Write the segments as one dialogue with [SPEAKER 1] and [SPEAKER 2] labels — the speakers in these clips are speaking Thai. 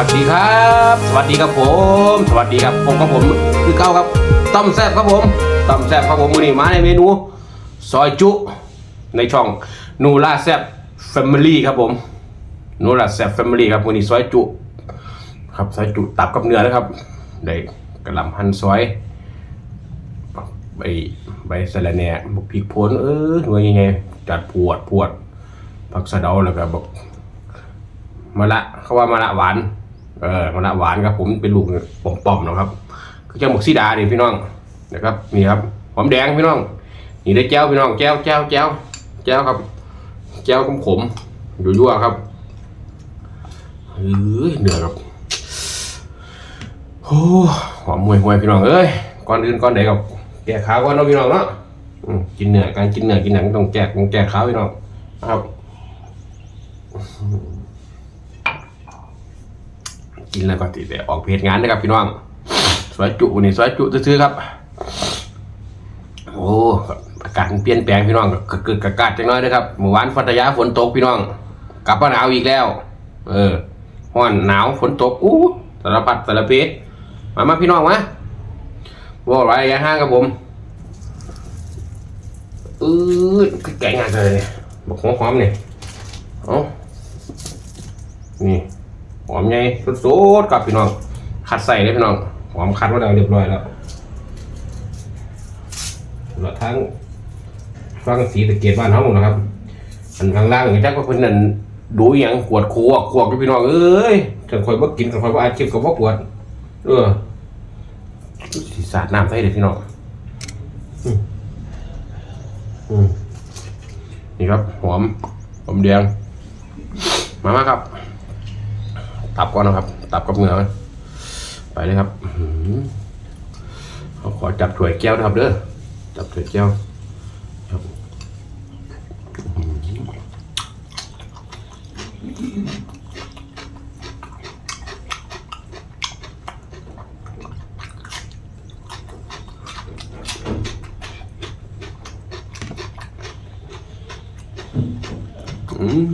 [SPEAKER 1] วัสดีครับ สวัสดีครับผม สวัสดีครับผมกับผมคือเก้าครับต้มแซ่บครับผมต้มแซ่บครับผมมือนี้มาในเมนูซอยจุ ในช่องนูล่าแซ่บแฟมิลี่ครับผมนูล่าแซ่บแฟมิลี่ครับมือนี้ซอยจุ ครับซอยจุตับกับเนื้อนะครับได้กระหล่ำหั่นซอยใบใบสะระแหน่บักพริกโพนเออหน่วยยังไงจัดปวดปวดผักสะเดาแล้วก็บอกมะละเขาว่ามะละหวาน เออมะละหวานครับ ผมเป็นลูกป่อมๆนะครับ คือจังหมกซีดาเนี่พี่น้องนะครับนี่ครับหอมแดงพี่น้องนี่ได้แจ้วพี่น้องแจ้วแจ้วแจ้วแจ้วครับ แจ้วขมขมยั่วๆครับเฮ้ยเหนื่อยครับโอ้หอมมวยมวยๆพี่น้องเอ้ยก่อนอื่นก่อนใดกับแก้ขาก่อนเนาะพี่น้องเนาะกินเนื้อการกินเนื้อกินหนังต้องแก้ต้องแก้ขาพี่น้องครับ กินแล้วก็ติดแต่ออกเพจงานนะครับพี่น้องสวยจุนี่สวยจุซื้อครับ โอ้อากาศเปลี่ยนแปลงพี่น้องเกึกๆกากาดจังน้อยนะครับเมื่อวานพัทยาฝนตกพี่น้อง กลับมาหนาวอีกแล้ว เออห้อนหนาวฝนตกอู้สารพัดสารเพมามาพี่น้องมาว่าไรระยะห่างกับผมอือแกงงานเลยบอกหอมๆนี่เอ้านี่ หอมไงสุดๆกับพี่น้องคัดใส่เลยพี่น้องหอมคัดมาแล้วเรียบร้อยแล้วแล้วทั้งฟังสีตะเกียบบ้านเขาหมดนะครับ อันข้างล่างอย่างจักว่าเพิ่นนั่นดูอย่างขวดขวกขวกอยู่พี่น้องเอ้ยฉันคอยบ่กินฉันคอยบ่อาชีพกับบ่ขวด เออสีสาดน้ำใส่เลยพี่น้องอืมอืมนี่ครับหอมหอมแดงมามาครับ ตับก่อนนะครับ ตับกับเนื้อไปเลยครับเขาขอจับถ้วยแก้วนะครับเด้อจับถ้วยแก้วครับอื้อหืออืม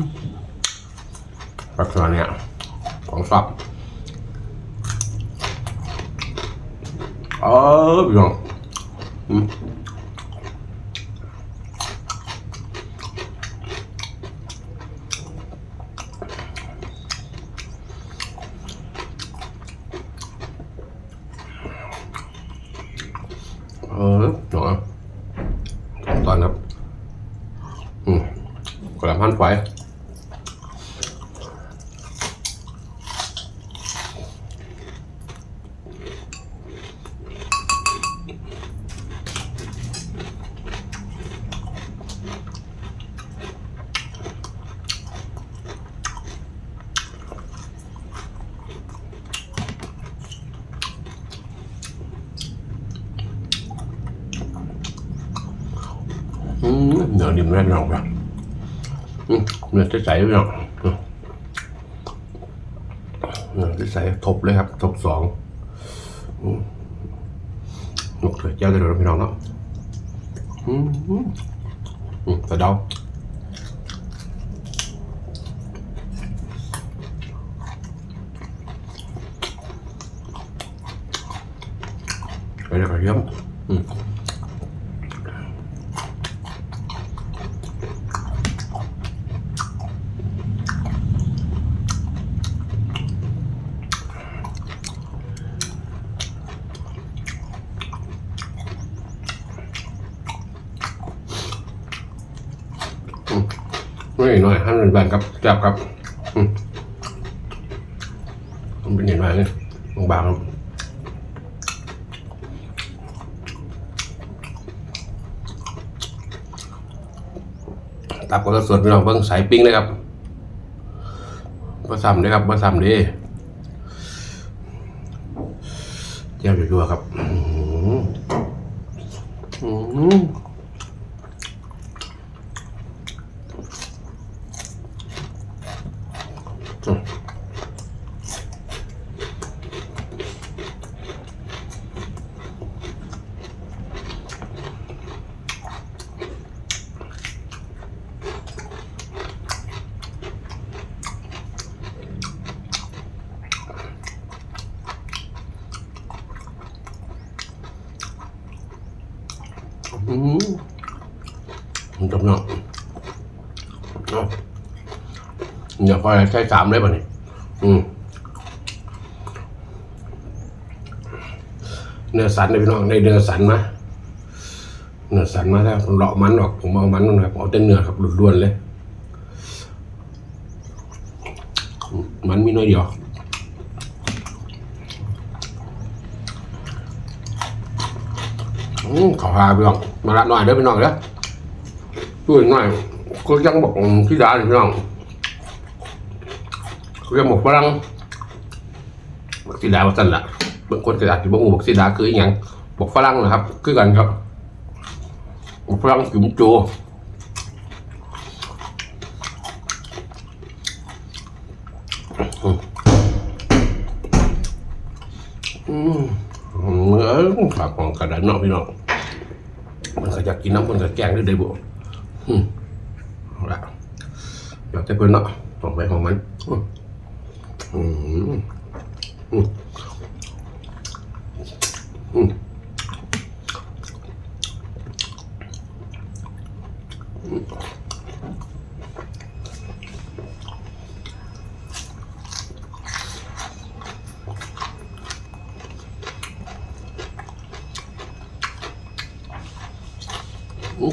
[SPEAKER 1] ลักษณะเนี้ยของสับเออพี่น้องอืมเออหน่อยตอนครับ อืม กระลำพันไฟอืม เนื้อดิ่มแน่นอนครับอืมเนื้อจะใสไปหน่อยอืมเนื้อจะใสทบเลยครับทบสองอืมหนกเถื่อเจ้าจะโดนพี่น้องเนาะอืมอืมอืมแต่เดาไปเลยกระ ไม่หน่อยให้มันแบนครับจับครับมันเป็นอย่างไรเนี่ยบางๆครับตับก็สดพี่น้องเบิ้งสายปิ้งเลยครับมาซ้ำเลยครับมาซ้ำดิเจ้าอยู่ด้วยครับอืมอืม อ อืมมันจำเนาะเอาอย่า พอใช้สามเลยป่ะนี่อืมเนื้อสันเลยพี่น้องได้เนื้อสันมาเนื้อสันมาแล้วเลาะมันออกผมเอามันออกครับเอาแต่เนื้อครับล้วนๆเลย มันมีน้อยเดียวอืมขอพาพี่น้องมาละหน่อยเด้อพี่น้องเด้อช่วยหน่อยก็ยังบอกที่ดาเลยพี่น้อง เขาจะบอกฝรั่งบอกสีดาว่าสั่นละบางคนกระดาษที่บอกบอกสีดาคืออหย่างบอกฝรั่งนะครับ คือกันครับบอกฝรั่งจุ๋มโจอืมเมื่อฝากของกระดานเนอกพี่น้องมันก็อยากกินน้ำมันก็แกงด้วยได้บ่อืมเอาละอยากจะเพิ่อนเนาะของไปของมัน อืมอืมอืมอืม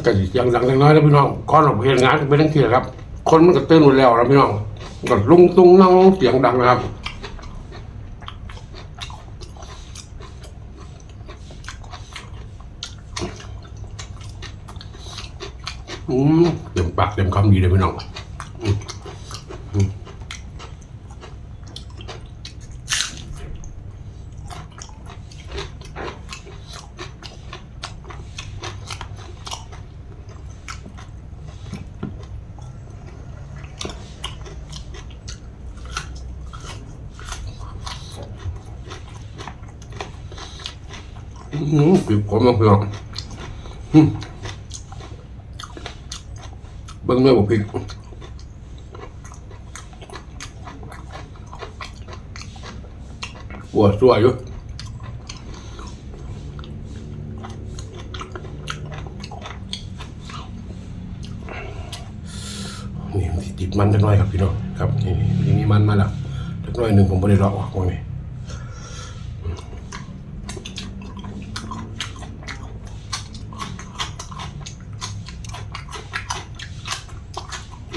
[SPEAKER 1] ก็สิยังดังน้อยแล้วพี่น้องก่อนออกเฮ็ดงานก็เป็นทั้งทีครับ คนมันก็ตื่นหมดแล้วนะพี่น้อง ก็ลุงตุงน้องเสียงดังนะครับ อืมเต็มปากเต็มคำดีเลยพี่น้องอืมอืม อืมปิดผมแล้วพี่น้องอืมเบิ้งเนื้อบุพริกปวดตัวอยู่นี่ติดมันจักหน่อยครับพี่น้องครับนี่นี่มีมันมาแล้วจักหน่อยหนึ่งผมไม่ได้เลาะออกตรงนี้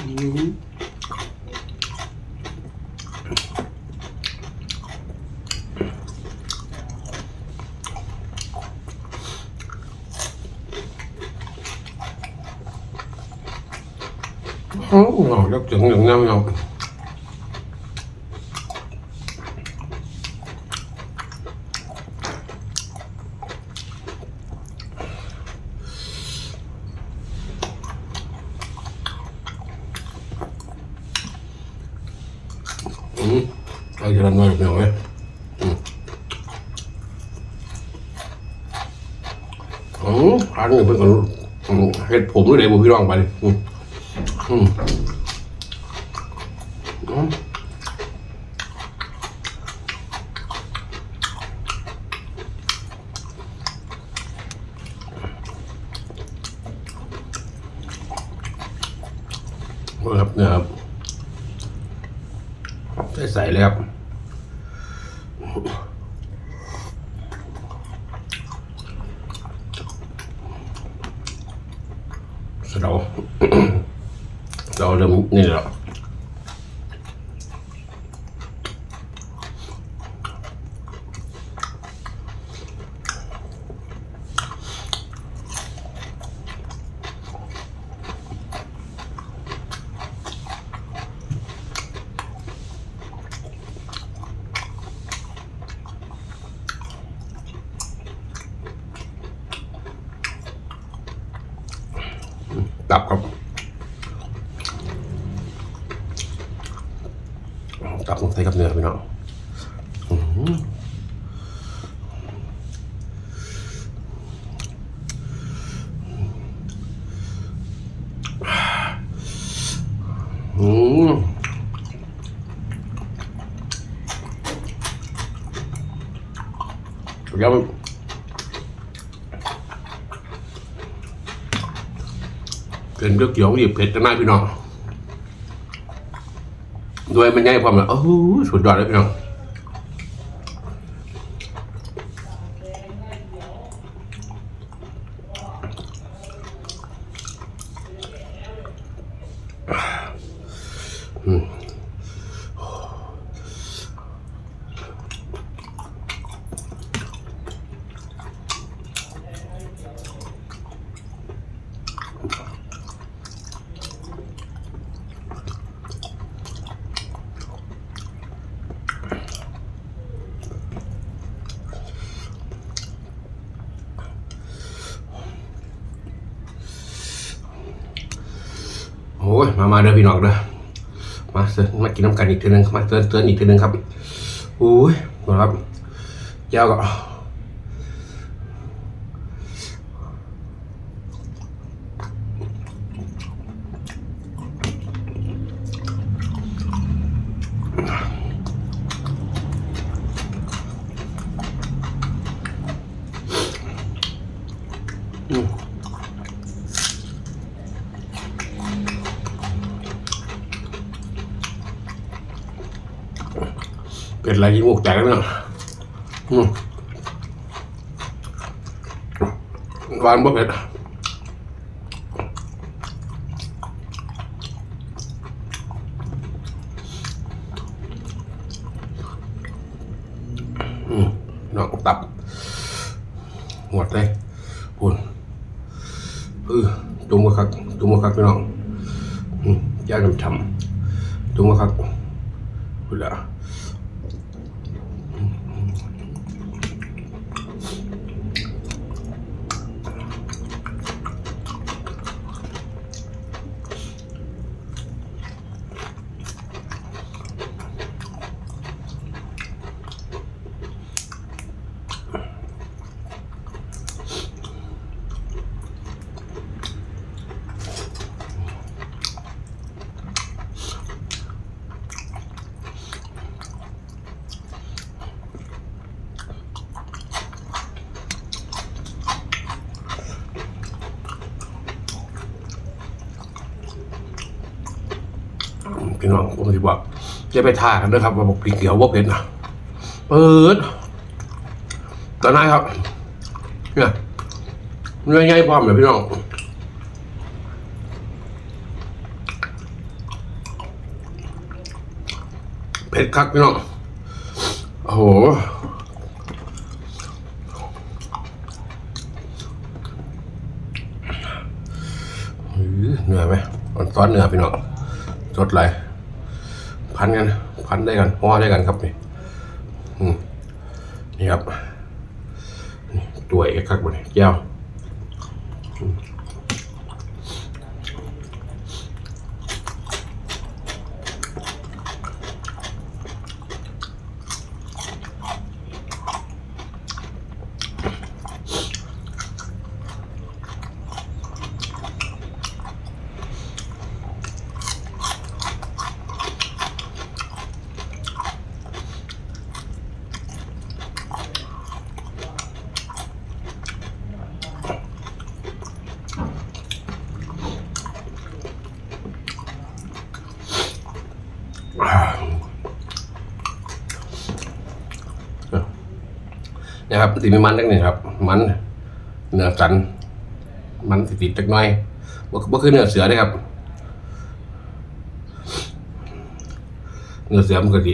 [SPEAKER 1] อืมเอายกถึงอย่างนั้นเอาอืมเอาจะทำหน่อยเพียงไหม อืมอืมอันนี้เป็นคนอืมเห็ดผมด้วยเลยบุพี่รองไปเลยอืม อืมอืมครับเนี่ยครับ ใส่ใส่เลยครับเรา เราเริ่มนี่แล้วตับครับ ตับลงใส่กับเนื้อพี่น้องอื้อหืออืมเดี๋ยว เป็นเขียวหยิบเผ็ดจังหน้าพี่น้องด้วยมันใหญ่พร้อมแล้วโอ้โหสุดยอดเลยพี่น้อง มามาเด้อพี่น้องเด้อมาเสิร์มากินน้ำกันอีกทีนึงมาเสิร์เสิร์อีกทีนึงครับอุ้ยนะครับยาวก็ เป็นอะไรยิงอกแตกแล้วพี่น้องอืมหวานบ่เผ็ดนองตับหมดเลยปุ่นเออจุ่มกระคักจุ่มกระคักพี่น้องอย่างน้ำทำจุ่มกระคักพุ่นละ พี่ น้องผมจะบอกจะไปท่ากันนะครับว่าบอกพริกเขียวว่าเป็นนะเปิดตอนนั้นครับ เนี่ยเนื้อใหญ่พร้อมเลยพี่น้องเผ็ดคักพี่น้องโอ้โหเหนื่อยไหมมันซ้อนเหนื้อยพี่น้องจดไร พันกันพันได้กันห่อได้กันครับนี่นี่ครับ นี่ตัวเอกครับบนแก้ว ครับสีมีมันจังนี่งครับ มันเนื้อสัน มันสิติดจักน่อยบ่บ่คือเนื้อเสือเด้ครับ เนื้อเสือมันก็สิ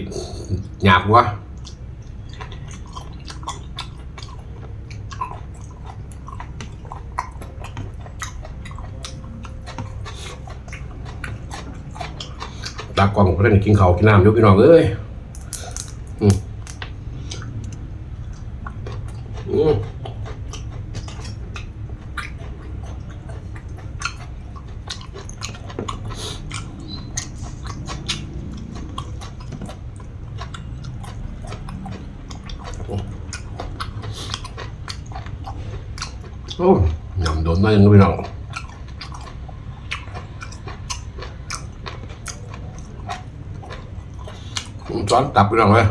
[SPEAKER 1] หยาบกว่าตากล้องก็ได้กินเขาวกินน้ำอยู่พี่น้องเอ้ย โอ้ยำโดนได้ยังพี่น้องช้อนตับพี่น้องเลย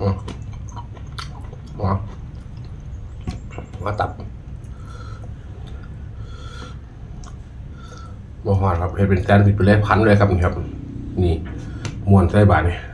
[SPEAKER 1] อ๋ออ๋อว่าตับมาหอดครับให้เป็นแซนด์วิชไปเลยพันเลยครับนี่ครับ นี่มวนใส่บาทนี่อืมเนื้อ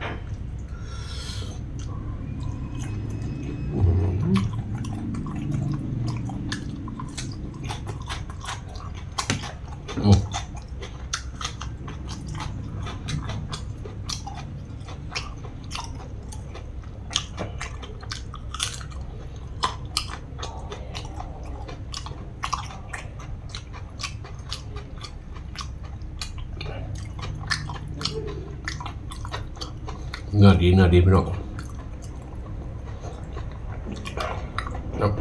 [SPEAKER 1] ดีเนื้อดีพี่น้องครับ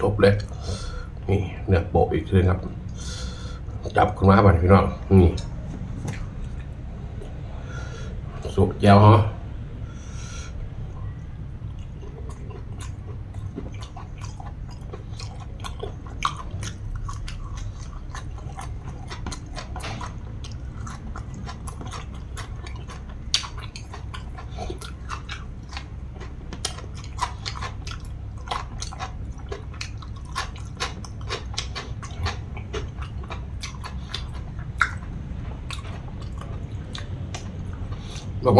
[SPEAKER 1] จบเลย นี่เนื้อโปะอีกทีครับ จับขึ้นมาบ้านพี่น้องนี่ สุกแก้ว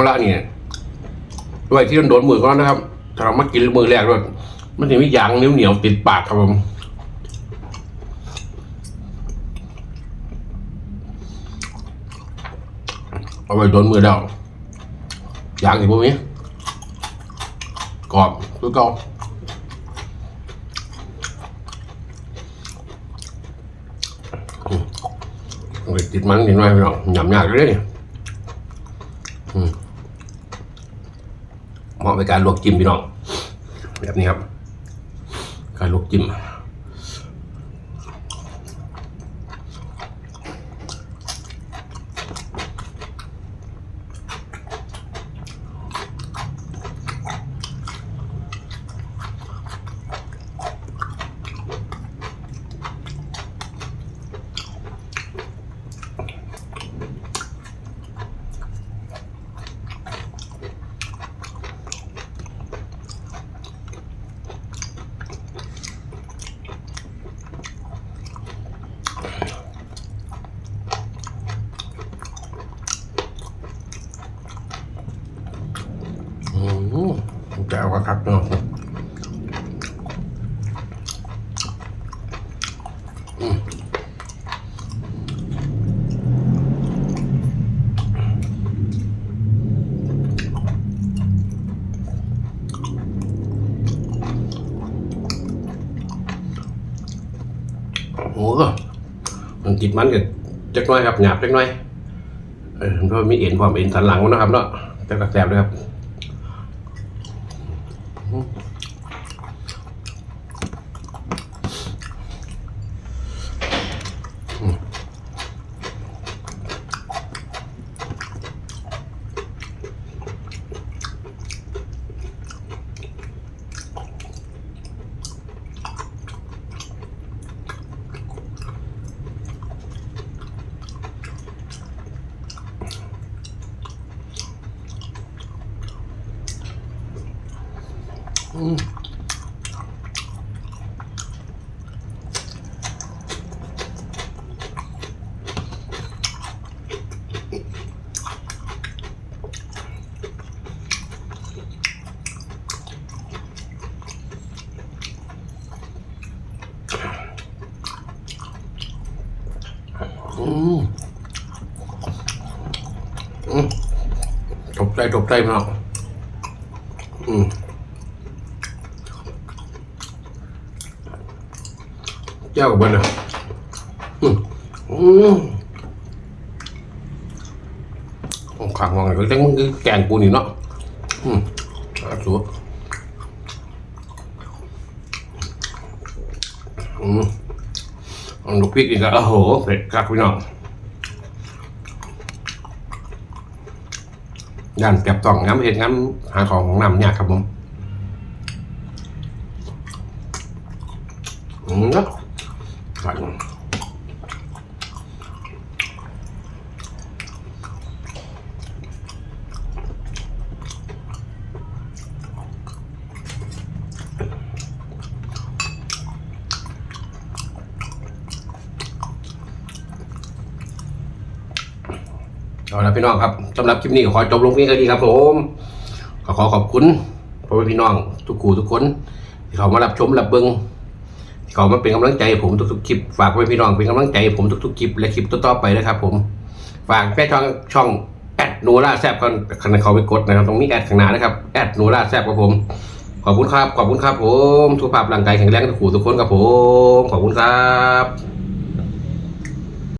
[SPEAKER 1] ฮะบอกว่าละนี่ด้วยที่โดนมือเขานะครับถ้าเรามากินมือแรกด้วยมันจะมียางเหนียวเหนียวติดปากครับผมเอาไปโดนมือเดายางสิพวกนี้กรอบคือเก่าอืมเอาไปติดมันนิดหน่อยพี่น้องหยำยากเลยเนี่ย เหมาะในการลวกจิ้มพี่น้องแบบนี้ครับ การลวกจิ้มอืมแก้วก็ครับเนาะอืมโอ้โหมัน ติดมันกันจักน้อยครับหยาบจักน้อยเออเพราะมีเอ็นความเอ็นสันหลังมันนะครับเนาะแต่กระแสบเลยครับ อืมอืมตกใจตกใจมากอืม เจ้ากับมันนะอืมอืมของขังมองเลยก็จังมันคือแกงปูนี่เนาะอืมอาสุดอืมเอาลูกพริกอีกแล้วโอ้โหเผ็ดครับพี่น้องย่านแก็บต้องง้ำเห็ดง้ำหาของของน้ำยากครับผมอืมเนาะขัน เอา ละพี่น้องครับสำหรับคลิปนี้ขอจบลงเพียงเท่นี้ครับผมขอขอขอบคุณพ่อแม่พี่น้อง ทุกคู่ทุกคนที่เขามารับชมรับเบิงที่เขามาเป็นกำลังใจผมทุกๆคลิปฝากไว้พี่น้องเป็นกำลังใจผมทุกๆคลิปและคลิปต่อๆไปนะครับ ผมฝากแค่ช่องช่องแอดโนล่าแซบกันคันเขาไปกดนะครับตรงนี้แอดข้างหน้านะครับแอดโนล่าแซบครับผม ขอบคุณครับ ขอบคุณครับผมสุขภาพร่างกายแข็งแรงทุกคู่ทุกคนครับผม ขอบคุณครับ